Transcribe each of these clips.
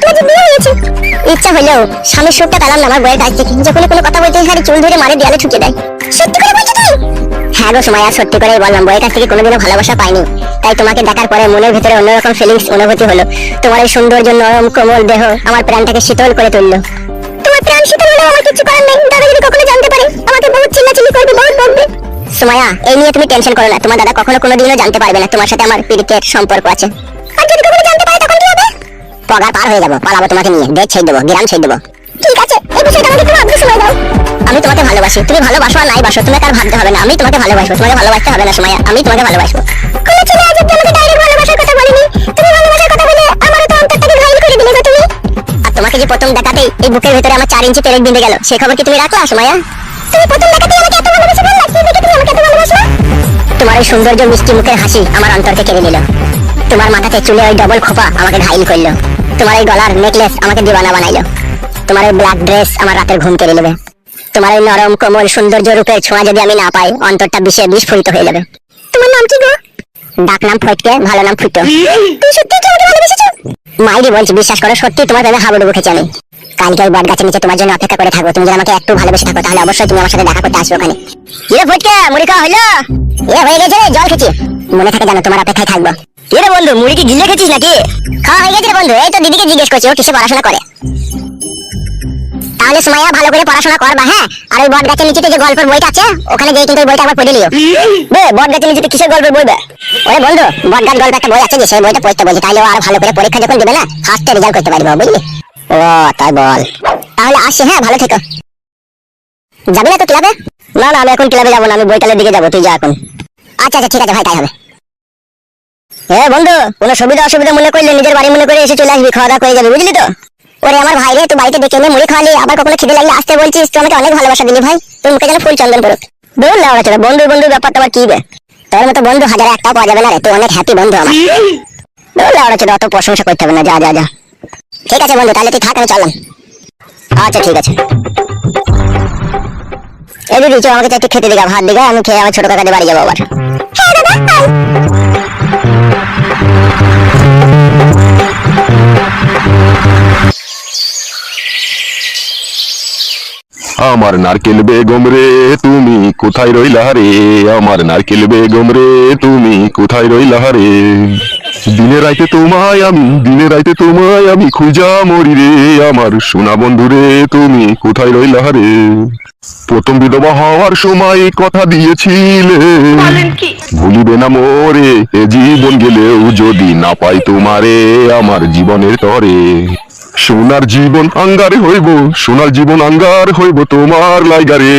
তোমার যে বিয়ে হয়েছে ইচ্ছা হলেও স্বামীর পেলাম না আমার কাছ থেকে কোনো কথা বলতে খালি চুল ধরে মারে দেয়ালে ঠুকে দেয়। সত্যি করে বলছো হ্যাঁ গো সময় আর সত্যি করেই বললাম কাছ থেকে কোনোদিনও ভালোবাসা পাইনি। তাই তোমাকে দেখার পরে মনের ভিতরে অন্যরকম ফিলিংস অনুভূতি হলো। তোমার এই সৌন্দর্য নরম কোমল দেহ আমার প্রাণটাকে শীতল করে তুললো। তোমার প্রাণ শীতল হলেও আমার কিছু করার নেই। দাদা যদি কখনো জানতে পারে আমাকে বহুত চিল্লাচিল্লি করবে বহুত বকবে। সুমায়া এই নিয়ে তুমি টেনশন করো না। তোমার দাদা কখনো কোনোদিনও জানতে পারবে না তোমার সাথে আমার পিরিতের সম্পর্ক আছে। পগার পার হয়ে যাব, পালাবো তোমাকে নিয়ে দেখ ছেড়ে দেবো গ্রাম ছেড়ে দেবো। ঠিক আছে এই বিষয়টা আমাকে সময় দাও আমি তোমাকে ভালোবাসি, তুমি ভালোবাসো আর নাই বাসো তোমাকে আর ভাবতে হবে না, আমি তোমাকে ভালোবাসবো, তোমাকে ভালোবাসতে হবে না সময়, আমি তোমাকে ভালোবাসবো। তুমি তুমি? যে প্রথম দেখাতেই এই বুকের ভিতরে আমার চার ইঞ্চি পেরেক গেল সেই খবর কি তুমি সময়া? তুমি প্রথম দেখাতেই আমাকে এত দেখে তুমি আমাকে এত তোমার এই সৌন্দর্য মিষ্টি মুখের হাসি আমার অন্তরকে কেড়ে নিল। তোমার মাথাতে চুলে ওই ডবল খোপা আমাকে ঘাইল করল। তোমার এই গলার নেকলেস আমাকে দিওয়ানা বানাইলো। তোমার এই ব্ল্যাক ড্রেস আমার রাতের ঘুম কেড়ে নেবে। তোমার এই নরম কোমল সৌন্দর্য রূপের ছোঁয়া যদি আমি না পাই, অন্তরটা বিষে বিস্ফোরিত হয়ে যাবে। তোমার নাম কি গো? ডাক নাম ফটকে, ভালো নাম ফুটো। তুই সত্যি কি আমাকে ভালোবেসেছো? মাইরি বলছি, বিশ্বাস করো সত্যি তোমার প্রেমে হাবুডুবু খেয়েছি আমি। কালকে বট গাছের নিচে তোমার জন্য অপেক্ষা করে থাকব। তুমি যদি আমাকে একটু ভালোবেসে থাকো, তাহলে অবশ্যই তুমি আমার সাথে দেখা করতে আসবে ওখানে। কিরে ফটকে, মুড়ি খাওয়া হলো এ হয়ে গেছে রে, জল খেয়েছি। মনে থাকে জানো তোমার অপেক্ষায় থাকব। কিরে বন্ধু মুড়ি কি গিলে খেয়েছিস নাকি? খাওয়া হয়ে গেছে রে বন্ধু, এই তো দিদিকে জিজ্ঞেস করছি, ও কিসে পড়াশোনা করে? তাহলে সুমাইয়া ভালো করে পড়াশোনা করবা হ্যাঁ? আর ওই বট গাছের নিচেতে যে গল্পের বইটা আছে, ওখানে গিয়ে কিন্তু ওই বইটা একবার পড়ে নিও। বে বট গাছের নিচেতে কিসের গল্পের বই বে? ওরে বন্ধু বট গাছ গল্প একটা বই আছে যে, সেই বইটা পড়তে বলছি তাহলে ও আর ভালো করে পরীক্ষা যখন দেবে না ফার্স্টে রেজাল্ট করতে পারবে বুঝলি? ও, তাই বল। তাহলে আসি হ্যাঁ ভালো থেকো। যাবি না তো ক্লাবে? না না, আমি এখন ক্লাবে যাব না, আমি বইটালের দিকে যাব, তুই যা এখন। আচ্ছা আচ্ছা ঠিক আছে, ভাই, তাই হবে। এ বন্ধু, কোনো সুবিধা অসুবিধা মনে করলে নিজের বাড়ি মনে করে এসে চলে আসবি, খাওয়া দাওয়া করে যাবি, বুঝলি তো? ওরে আমার ভাই রে, তুই বাড়িতে ডেকে এনে মুড়ি খাওয়ালি, আবার কখনো খিদে লাগলে আসতে বলছিস, তুই আমাকে অনেক ভালোবাসা দিলি ভাই। তোর মুখে যেন ফুল চন্দন পড়ুক। দূর না ওরা বন্ধু বন্ধু ব্যাপারটা আবার কি বে? তোর মতো বন্ধু হাজারে একটাও পাওয়া যাবে না রে, তুই অনেক হ্যাপি বন্ধু আমার। দূর না ওরা অত প্রশংসা করতে হবে না, যা যা যা। ঠিক আছে বন্ধু, তাহলে তুই থাক, আমি চললাম। আচ্ছা ঠিক আছে। এই দিদি আমাকে একটু খেতে দিগা, ভাত দিগা, আমি খেয়ে আমার ছোট কাকাদের বাড়ি যাব আবার। হ্যাঁ দাদা আমার নারকেল বেগম রে তুমি কোথায় রইলা রে? আমার নারকেল বেগম রে তুমি কোথায় রইলা রে? দিনে রাইতে তোমায় আমি দিনে রাইতে তোমায় আমি খুঁজা মরি রে। আমার সোনা বন্ধু রে তুমি কোথায় রইলা রে? প্রথম বিধবা হওয়ার সময় কথা দিয়েছিলে। ভুলিবে না মোরে এ জীবন গেলেও যদি না পাই তোমারে আমার জীবনের তরে। সোনার জীবন আঙ্গারে হইব সোনার জীবন আঙ্গার হইব তোমার লাইগারে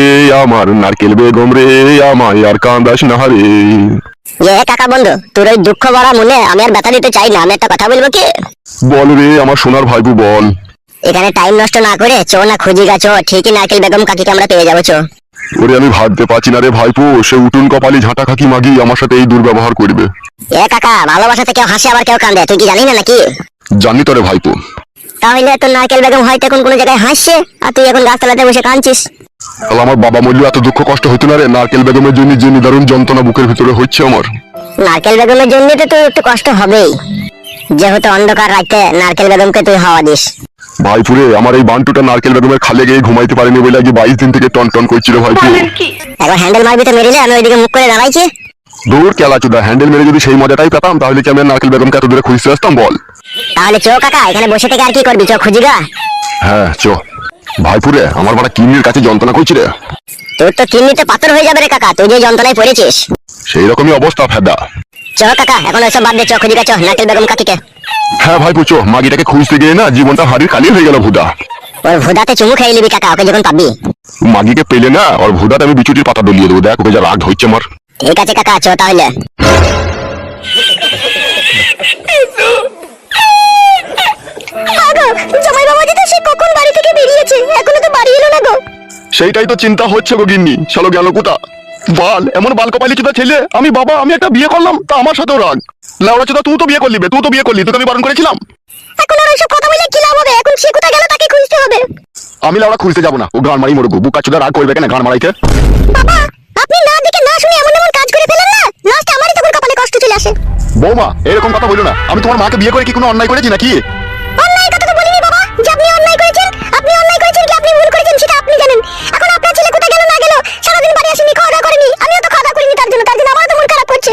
আমার নারকেল বেগম রে আমায় আর কান্দাস না রে। কাকা বন্ধু তোর ওই দুঃখ ভরা মনে আমি আর ব্যথা দিতে চাই না আমি একটা কথা বলব কি? বল রে আমার সোনার ভাইবু বল। এখানে টাইম নষ্ট না করে চো না খুঁজি ঠিকই নারকেল বেগম কাকিকে আমরা পেয়ে যাব চো। ওরে আমি ভাবতে পারছি না রে ভাইপো সে উটুন কপালি ঝাঁটা খাকি মাগি আমার সাথে এই দুর্ব্যবহার করবে। এ কাকা ভালোবাসাতে কেউ হাসে আবার কেউ কান্দে তুই কি জানি না নাকি? জানি তো রে ভাইপো। তাহলে তোর নারকেল বেগম হয়তো এখন কোনো জায়গায় হাসছে আর তুই এখন গাছতলাতে বসে কাঁদছিস। তাহলে আমার বাবা মরলেও এত দুঃখ কষ্ট হতো না রে? নারকেল বেগমের জন্য যে নিদারুণ যন্ত্রণা বুকের ভিতরে হচ্ছে আমার। নারকেল বেগমের জন্য তো তোর একটু কষ্ট হবেই। যেহেতু অন্ধকার রাতে নারকেল বেগমকে তুই হাওয়া দিস। ভাইপুরে আমার এই বান্টুটা নারকেল বেগমের খালে গিয়ে ঘুমাইতে পারিনি বলে আজকে বাইশ দিন থেকে টন টন করছিল ভাইপু। এখন হ্যান্ডেল মারবি তো মেরিলে আমি ওইদিকে মুখ করে দাঁড়াইছি। দূর কেলা চুদা হ্যান্ডেল মেরে যদি সেই মজাটাই পেতাম তাহলে কি আমি নারকেল বেগমকে এত দূরে খুঁজতে আসতাম বল? তাহলে চো কাকা এখানে বসে থেকে আর কি করবি? চো খুঁজি গা। হ্যাঁ চো। ভাইপুরে আমার বাড়া কিডনির কাছে যন্ত্রণা করছি রে। তোর তো কিডনিতে পাথর হয়ে যাবে রে কাকা তুই যে যন্ত্রণায় পড়েছিস। সেই রকমই অবস্থা ফেদা। চো কাকা এখন ওইসব বাদ দে চো খুঁজি গা চো নারকেল বেগম কাকিকে। হ্যাঁ ভাইপু চো মাগিটাকে খুঁজতে গিয়ে না জীবনটা হাড়ির কালি হয়ে গেল ভুদা। ওর ভুদাতে চুমু খেয়ে নিবি কাকা ওকে যখন পাবি। মাগিকে পেলে না ওর ভুদাতে আমি বিচুটির পাতা দলিয়ে দেবো দেখ ওকে যা রাগ হচ্ছে আমার। ঠিক আছে কাকা চো তাহলে। জামাই বাবা দিদি সে কখন বাড়ি সেইটাই তো চিন্তা হচ্ছে গো গিন্নি চলো গেল কোথা? বাল এমন বাল কপালি চুদা ছেলে? আমি বাবা আমি একটা বিয়ে করলাম তা আমার সাথেও রাগ। লাউড়া চুদা তুই তো বিয়ে করলি বে তুই তো বিয়ে করলি তোকে আমি বারণ করেছিলাম? এখন আর ওইসব কথা বলে কি লাভ হবে? এখন সে কোথায় গেল তাকে খুঁজতে হবে। আমি লাউড়া খুঁজতে যাব না ও গান মারি মরগু বুকা চুদা রাগ করবে কেন গান মারাইতে? বাবা আপনি না দেখে না শুনে এমন এমন কাজ করে ফেলেন না? লাস্টে আমারই তখন কপালে কষ্ট চলে আসে। বৌমা এরকম কথা বলো না আমি তোমার মাকে বিয়ে করে কি কোনো অন্যায় করেছি নাকি? আপনি ভুল করেছেন সেটা আপনি জানেন। এখন আপনার ছেলে কোথায় গেল না গেল সারাদিন বাড়ি আসেনি খাওয়া দাওয়া করেনি আমিও তো খাওয়া দাওয়া করিনি তার জন্য তার জন্য আমারও তো মন খারাপ করছে।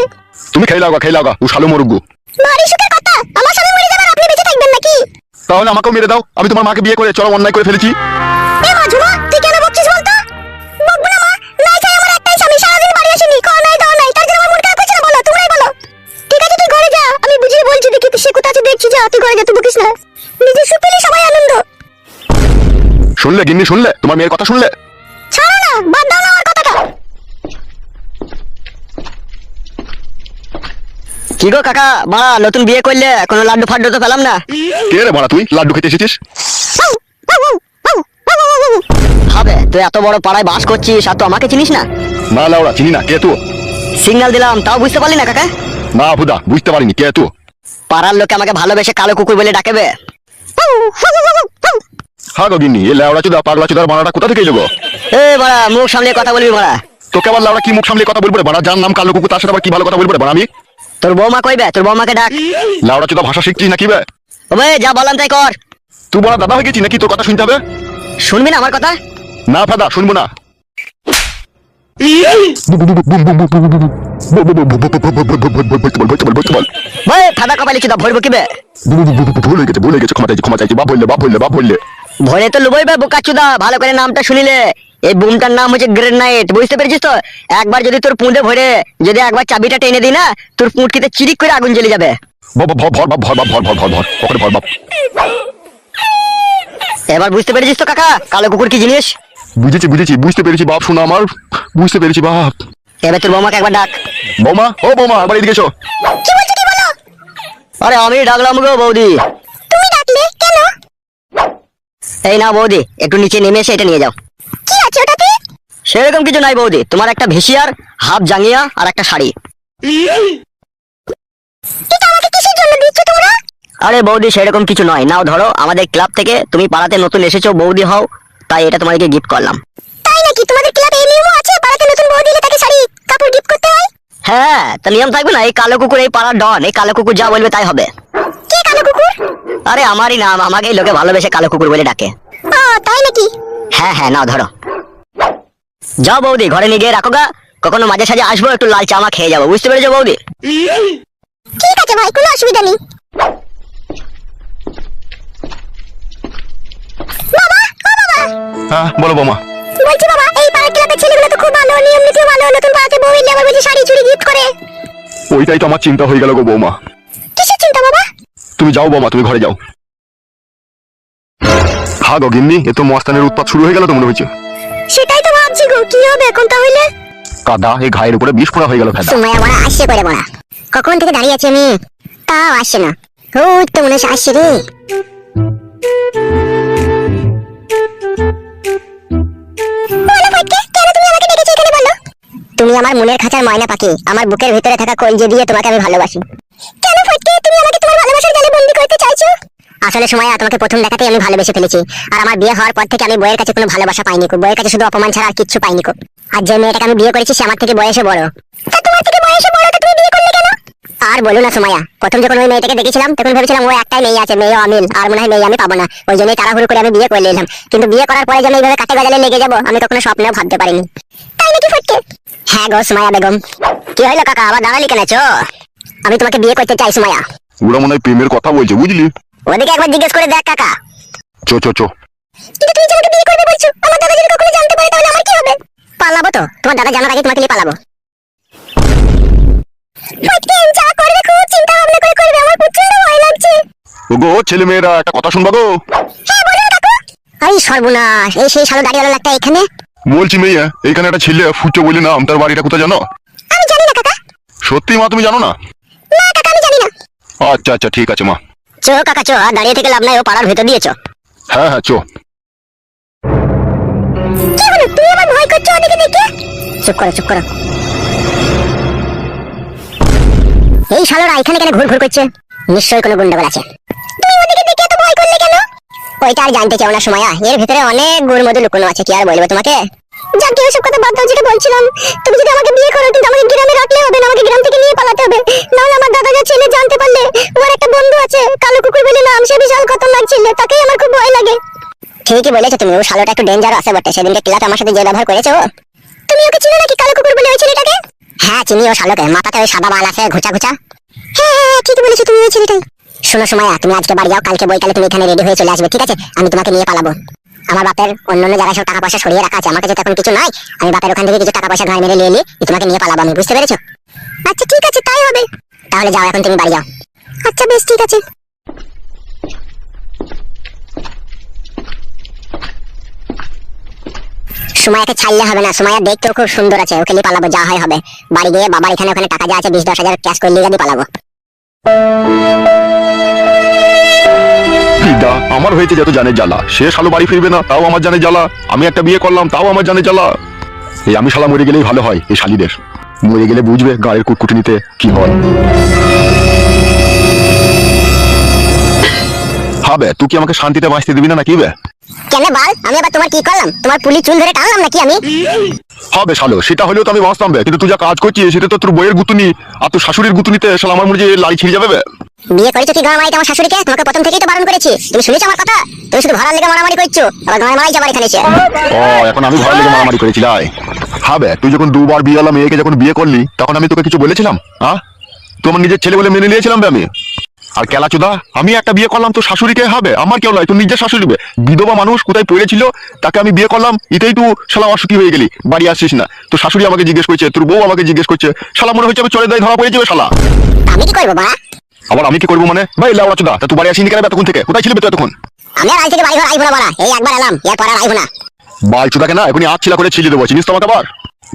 তুমি খেয়ে লাগা খেয়ে লাগা ও শালো মরগু। বাড়ি সুখের কথা আমার স্বামী মরে যাবে আপনি বেঁচে থাকবেন নাকি? তাহলে আমাকেও মেরে দাও আমি তোমার মাকে বিয়ে করে চলো অন্যায় করে ফেলেছি। এ মা ঝুমা তুই কেন বকছিস বলতো? বকবো না মা নাই চাই আমার একটাই স্বামী সারাদিন বাড়ি আসেনি খাওয়া নাই দাওয়া নাই তার জন্য আমার মন খারাপ করছে না বলো তোমরাই বলো। ঠিক আছে তুই ঘরে যা আমি বুঝিয়ে বলছি দেখি সে কোথায় আছে দেখছি যা তুই ঘরে যা তুই বকিস না। নিজে সুখ পেলে সবাই আনন্দ। শুনলে গিন্নি শুনলে? তোমার মেয়ের কথা শুনলে? ছাড়ো না বাদ দাও না আমার কথাটা। কি গো কাকা মা নতুন বিয়ে করলে কোনো লাড্ডু ফাড্ডু তো পেলাম না। কে রে মারা তুই? লাড্ডু খেতে এসেছিস? হবে তুই এত বড় পাড়ায় বাস করছিস আর তো আমাকে চিনিস না। না লাউড়া চিনি না কে তুই? সিগন্যাল দিলাম তাও বুঝতে পারলি না কাকা? না ভুদা বুঝতে পারিনি কে তুই? পাড়ার লোকে আমাকে ভালোবেসে কালো কুকুর বলে ডাকেবে। হ্যাঁ গো এ লাউড়া চুদা পাগলা চুদার বানাটা কোথা থেকে এলো এ মারা মুখ সামনে কথা বলবি মারা তোকে আবার লাউড়া কি মুখ সামলে কথা বলব রে বানা যার নাম কালো কুকুর তার সাথে আবার কি ভালো কথা বলব রে বানা আমি? তোর বৌমা কইবে তোর বৌমাকে ডাক। লাউড়া চুদা ভাষা শিখছিস নাকি বে? ওবে যা বললাম তাই কর। তুই বড় দাদা হয়ে গেছিস নাকি? তোর কথা শুনতে হবে। শুনবি না আমার কথা? না ফাদা শুনব না। ভাই ফাদা কপালি চুদা ভরবো কিবে ভুল গেছে ভুল গেছে ক্ষমা চাইছি ক্ষমা চাইছি বাপ বললে বা বললে বা বললে। ভরে তো লুবই বে বোকা চুদা ভালো করে নামটা শুনিলে এই বুমটার নাম হচ্ছে গ্রেড নাইট বুঝতে পেরেছিস তো একবার যদি তোর পুঁতে ভরে যদি একবার চাবিটা টেনে দিই না তোর পুঁটকিতে চিরিক করে আগুন জ্বলে যাবে এবার বুঝতে পেরেছিস তো কাকা কালো কুকুর কি জিনিস বুঝেছি বুঝেছি বুঝতে পেরেছি বাপ শোনা আমার বুঝতে পেরেছি বাপ এবার তোর বৌমাকে একবার ডাক বৌমা ও বৌমা একবার এদিকে এসো আরে আমি ডাকলাম গো বৌদি এই না বৌদি একটু নিচে নেমে এসে এটা নিয়ে যাও। কি আছে ওটাতে? সেরকম কিছু নাই বৌদি তোমার একটা ভেসিয়ার হাফ জাঙ্গিয়া আর একটা শাড়ি। এটা আমাকে কিসের জন্য দিচ্ছ তোমরা? আরে বৌদি সেরকম কিছু নয়। নাও ধরো আমাদের ক্লাব থেকে তুমি পাড়াতে নতুন এসেছ বৌদি হও তাই এটা তোমাদেরকে গিফট করলাম। তাই নাকি? তোমাদের ক্লাবে এই নিয়মও আছে? পাড়াতে নতুন বউ দিলে তাকে শাড়ি কাপড় গিফট করতে হয়? হ্যাঁ তা নিয়ম থাকবে না? এই কালো কুকুর এই পাড়ার ডন এই কালো কুকুর যা বলবে তাই হবে। কে কালো কুকুর? আরে আমারই নাম আমাকে এই লোকে ভালোবেসে কালো কুকুর বলে ডাকে। ও তাই নাকি? হ্যাঁ হ্যাঁ নাও ধরো। যাও বৌদি ঘরে নিয়ে গিয়ে রাখো গা। কখনো মাঝে সাঝে আসব একটু লাল চামা খেয়ে যাব। বুঝতে পেরেছ বৌদি? ঠিক আছে ভাই কোনো অসুবিধা নেই। বাবা ও বাবা। হ্যাঁ বলো বৌমা। বলছি বাবা এই পাড়ার ক্লাবের ছেলেগুলো তো খুব ভালো নিয়ম নীতিও ভালো নতুন পাড়াতে বউ এলে আবার বলছি শাড়ি চুড়ি গিফট করে। ওইটাই তো আমার চিন্তা হয়ে গেল গো বৌমা। কিসের চিন্তা বাবা? তুমি যাও বৌমা তুমি ঘরে যাও। হা গো গিন্নি এ তো মস্তানের উৎপাত শুরু হয়ে গেল তো মনে হচ্ছে। সেটাই তো ভাবছি গো কি হবে এখন তাহলে? কাদা এই ঘায়ের উপরে বিষ ফোড়া হয়ে গেল ফেদা। সময় আমার আসছে করে বড়া কখন থেকে দাঁড়িয়ে আছি আমি? তাও আসছে না। ও তো মনে হচ্ছে আসছে রে। তুমি আমার মনের খাঁচার ময়না পাখি। আমার বুকের ভিতরে থাকা কলজে দিয়ে তোমাকে আমি ভালোবাসি। কেন ফটকে? তুমি আমাকে তোমার ভালোবাসার জালে বন্দি করতে চাইছো? আসলে সময়, তোমাকে প্রথম দেখাতেই আমি ভালোবেসে ফেলেছি। আর আমার বিয়ে হওয়ার পর থেকে আমি বইয়ের কাছে কোনো ভালোবাসা পাইনি কো বইয়ের কাছে শুধু অপমান ছাড়া আর কিচ্ছু পাইনি কো আর যে মেয়েটাকে আমি বিয়ে করেছি, সে আমার থেকে বয়সে বড়। তা তোমার থেকে বয়সে বড়, তো তুমি বিয়ে করলে কেন? আর বলো না সুমাইয়া প্রথম যখন ওই মেয়েটাকে দেখেছিলাম, তখন ভেবেছিলাম ও একটাই মেয়ে আছে মেয়ে অমিল। আর মনে হয় মেয়ে আমি পাবো না। ওই জন্যই তাড়াহুড়ো করে আমি বিয়ে করে নিলাম কিন্তু বিয়ে করার পরে যেন এইভাবে কাটে গজালে লেগে যাব, আমি কখনো স্বপ্নেও ভাবতে পারিনি। নাকি ফটকে হ্যাঁ গো সুমাইয়া বেগম। কি হইল কাকা আবার দাঁড়ালি কেন চো? আমি তোমাকে বিয়ে করতে চাই সুমাইয়া। ওরা মনে হয় প্রেমের কথা বলছে বুঝলি? ওদিকে একবার জিজ্ঞেস করে দেখ কাকা। চো চো চো। কিন্তু তুমি আমাকে বিয়ে করবে বলছো আমার দাদা যদি কখনো জানতে পারে তাহলে আমার কি হবে? পালাবো তো তোমার দাদা জানার আগে তোমাকে নিয়ে পালাবো। ফটকে যা করবে খুব চিন্তা ভাবনা করে করবে আমার প্রচণ্ড ভয় লাগছে। ও ছেলে মেয়েরা একটা কথা শুনবা গো? হ্যাঁ বলো কাকু। এই সর্বনাশ এই সেই সালো দাঁড়িয়ে একটা এখানে? বলছি মেয়ে এইখানে একটা ছেলে ফুচো বলে নাম তার বাড়িটা কোথায় জানো? আমি জানি না কাকা। সত্যি মা তুমি জানো না? না কাকা আমি জানি না। আচ্ছা আচ্ছা ঠিক আছে মা। চো কাকা চো আর দাঁড়িয়ে থেকে লাভ নাই ও পাড়ার ভেতর দিয়েছ হ্যাঁ হ্যাঁ চো। কি হলো? তুই আমার ভয় করছ ওদিকে দেখে? চুপ করো চুপ করো। এই শালোরা এখানে কেন ঘুর ঘুর করছে? নিশ্চয়ই কোনো গুন্ডাগোল আছে। তুমি ওদিকে দেখে এত ভয় করলে কেন? ওইটা আর জানতে চাও না সময়া এর ভিতরে অনেক গুড় মধু লুকোনো আছে, কি আর বলব তোমাকে? যাক, কি ওসব কথা বাদ দাও, যেটা বলছিলাম। তুমি যদি আমাকে বিয়ে করো কিন্তু আমাকে গ্রামে রাখলে হবে না, আমাকে গ্রাম থেকে নিয়ে পালাতে হবে। নাহলে আমার দাদা যা ছেলে জানতে পারলে, ওর একটা বন্ধু আছে, কালো কুকুর বলে নাম, সে বিশাল খতরনাক ছিল তাকেই আমার খুব ভয় লাগে। ঠিকই বলেছ তুমি, ও শালোটা একটু ডেঞ্জার আছে বটে, সেদিনকে ক্লাব আমার সাথে যে ব্যবহার করেছ তুমি ওকে চিনো নাকি কালো কুকুর বলে ওই ছেলেটাকে? হ্যাঁ চিনি ও শালোকে, মাথাতে ওই সাদা বাল আছে, ঘুচা ঘুচা। হ্যাঁ হ্যাঁ ঠিকই বলেছ তুমি ওই ছেলেটাই। শোনো সময়া তুমি আজকে বাড়ি যাও, কালকে বইকালে তুমি এখানে রেডি হয়ে চলে আসবে, ঠিক আছে? আমি তোমাকে নিয়ে পালাবো। আমার বাপের অন্য অন্য জায়গায় সব টাকা পয়সা সরিয়ে রাখা আছে আমার কাছে তো এখন কিছু নাই, আমি বাপের ওখান থেকে কিছু টাকা পয়সা ঘাড় মেরে নিয়ে এলি তোমাকে নিয়ে পালাবো আমি, বুঝতে পেরেছ? আচ্ছা ঠিক আছে, তাই হবে। তাহলে যাও, এখন তুমি বাড়ি যাও। আচ্ছা বেশ, ঠিক আছে। সুমায়াকে ছাড়লে হবে না সুমায়া দেখতেও খুব সুন্দর আছে, ওকে নিয়ে পালাবো, যা হয় হবে। বাড়ি গিয়ে বাবার এখানে ওখানে টাকা যা আছে, বিশ দশ হাজার ক্যাশ করে নিয়ে পালাবো। আমার হয়েছে যত জানে জ্বালা। সে শালো বাড়ি ফিরবে না তাও আমার জানে জ্বালা। আমি একটা বিয়ে করলাম তাও আমার জানে জ্বালা। এই আমি শালা মরে গেলেই ভালো হয় এই শালিদের। মরে গেলে বুঝবে গাড়ির কুটকুটিনিতে কি হয়। হবে তুই কি আমাকে শান্তিতে বাঁচতে দিবি না নাকি বে? কেন বল? আমি আবার তোমার কি করলাম? তোমার পুলি চুল ধরে টানলাম নাকি আমি? হবে শালো সেটা হলেও তো আমি বাঁচতাম বে। কিন্তু তুই যা কাজ করছিস সেটা তো তোর বইয়ের গুতুনি। আর তোর শাশুড়ির গুতুনিতে শালা আমার মনে যে লাড়ি ছিঁড়ে যাবে বে। বিয়ে করেছ কি গাঁ মারিতে আমার শাশুড়িকে? তোমাকে প্রথম থেকেই তো বারণ করেছি। তুমি শুনেছো আমার কথা? তুমি শুধু ভাড়ার লেগে মারামারি করছ আবার গাঁ মারাই যাবার এখানে এসে। ও এখন আমি ঘরে লেগে মারামারি করেছি লাই হবে তুই যখন দুবার বিয়ে হলাম মেয়েকে যখন বিয়ে করলি তখন আমি তোকে কিছু বলেছিলাম হ্যাঁ? তোমার নিজের ছেলে বলে মেনে নিয়েছিলাম আমি। আর কেলাচুদা আমি একটা বিয়ে করলাম তো শাশুড়িকে হবে আমার কেউ নয় তোর নিজের শাশুড়ি বিধবা মানুষ কোথায় পড়েছিল তাকে আমি বিয়ে করলাম এটাই তুই শালা অসুখী হয়ে গেলি বাড়ি আসছিস না। তোর শাশুড়ি আমাকে জিজ্ঞেস করছে তোর বউ আমাকে জিজ্ঞেস করছে শালা মনে হচ্ছে আমি চলে দেয় ধরা পড়ে যাবে শালা। আমি কি করব বাড়া? আবার আমি কি করব মানে? ভাই লাউড়া চুদা তা তুই বাড়ি আসিনি কেন এতক্ষণ থেকে? কোথায় ছিলি তুই এতক্ষণ? আমি আর আজ থেকে বাড়ি ঘর আইবো না বাড়া। এই একবার এলাম এরপর আর আইবো না। বাল চুদাকে না এখনই আজ ছিলা করে ছিলি দেবো চিনিস তো আমাকে আবার?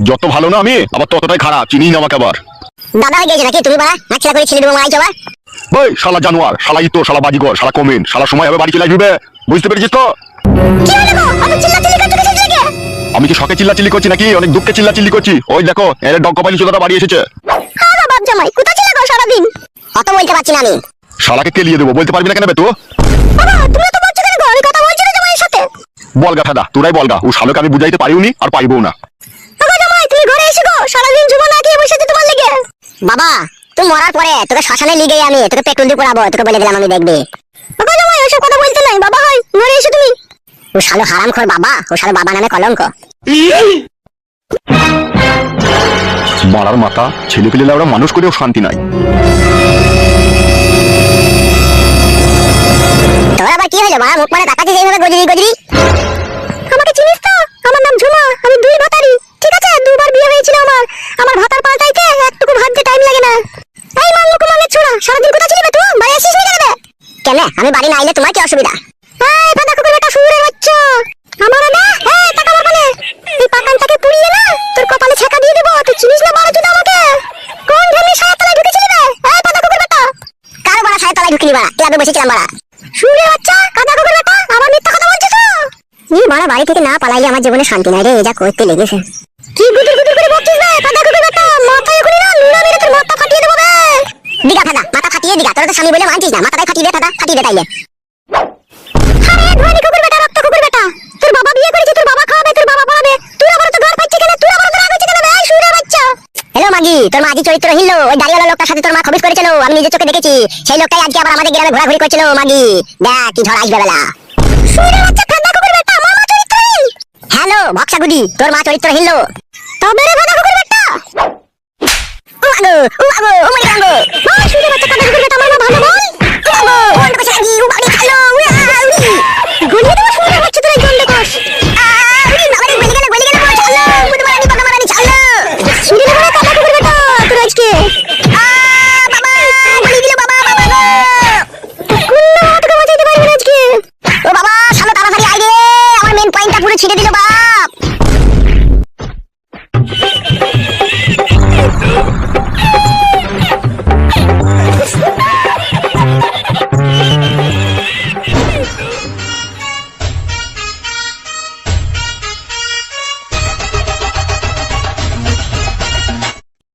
যত ভালো না আমি আবার ততটাই খারাপ চিনি না আমাকে আবার। দাদা হয়ে গেছে নাকি? তুমি বাড়া নাচলা করে ছেলে দেবো মারাই যাবা ভাই শালা জানোয়ার শালা ইতো শালা বাজিগর শালা কমেন শালা সময় হবে বাড়ি চলে আসবে বুঝতে পেরেছিস তো? কি হলো গো? অত চিল্লাচিল্লি করছ কিসের লেগে আমি কি শখে চিল্লা চিল্লি করছি নাকি? অনেক দুঃখে চিল্লা চিল্লি করছি। ওই দেখো এর ডঙ্ক পাইলি চোদাটা বাড়ি এসেছে। হ্যাঁ বাপ জামাই কোথায় ছিল গো সারাদিন? অত বলতে পারছি না আমি। শালাকে কেলিয়ে দেবো? বলতে পারবি না কেন বে তো বাবা তুমি তো বলছো কেন আমি কথা বলছি না জামাইয়ের সাথে। বলগা ঠাদা তোরাই বলগা ও শালোকে আমি বুঝাইতে পারিওনি আর পাইবও না। বাবা জামাই তুমি ঘরে এসে গো। সারাদিন জুমা না খেয়ে বসে তোমার লেগে। বাবা তুই মরার পরে তোকে শ্মশানে লিগে আমি তোকে পেট্রোল দিয়ে পড়াবো তোকে বলে দিলাম আমি দেখবি। বাবা জামাই ওসব কথা বলতে নাই। বাবা হয় ঘরে এসে তুমি। ও শালো হারাম খোর বাবা ও শালো বাবা নামে কলঙ্ক। মারার মাথা ছেলে পেলে ওরা মানুষ করেও শান্তি নাই। কি হলো? বাবা মুখ মানে তাকাচ্ছিস এইভাবে গজরি গজরি? আমাকে চিনিস তো? আমার নাম ঝুমা, আমি দুই ভাতারি। ঠিক আছে? দুবার বিয়ে হয়েছিল আমার। আমার ভাতার পাল্টাইতে একটুকু ভাবতে টাইম লাগে না। এই মান লোক মানে ছোড়া, সারাদিন কোথায় ছিলি তুই? বাড়ি আসিস নি কেন আমি বাড়ি না আইলে তোমার কি অসুবিধা এই ফাদা কুকুর বেটা শুয়োরের বাচ্চা আমার না এই টাকা আমার বলে এই পাকানটাকে পুড়িয়ে না তোর কপালে ছেকা দিয়ে দেবো তুই চিনিস না বড় চুদা আমাকে কোন ঢেলে সায়া তলায় ঢুকেছিলি বে এই ফাদা কুকুর বেটা কার বড়া সায়া তলায় ক্লাবে বসেছিলাম বাড়া। শুনে বাচ্চা, কাদা কুকুর বেটা আবার মিথ্যা কথা বলছিস নি বাড়া, বাড়ি থেকে না পালাইলে আমার জীবনে শান্তি নাই রে যা করতে লেগেছে। কি গুদুর গুদুর করে বকছিস রে কাদা কুকুর বেটা মাথায় করে না লুড়া মেরে তোর মাথা ফাটিয়ে দেবো বে। দিগা ফাদা মাথা ফাটিয়ে দিগা তোর তো স্বামী বলে মানছিস না, মাথাটাই ফাটিয়ে দে ফাদা ফাটিয়ে দে তাইলে। তোর মা আজই চরিত্র লোক ওই দাঁড়িয়ে লোকটার সাথে তোর মা খবিস করেছিল, আমি নিজের চোখে দেখেছি। সেই লোকটাই আজকে আবার আমাদের গ্রামে ঘোরাঘুরি করছিল, মাগি। দেখ কি ঝড় আসবে বেলা। হ্যালো, ভক্সা গুডি, তোর মা চরিত্র লোক তবে রে ভাগা কুকুর বেটা। ও আগো ও আগো ও মাই গাঙ্গো মা, শুনে বাচ্চা কাঁদা কুকুর বেটা, আমার মা ভালো বল। ও আগো ও আগো ছাগি ও বাড়ি খালো উড়ি গুলি তো শুনে বাচ্চা তুই তোরা গন্ডগোষ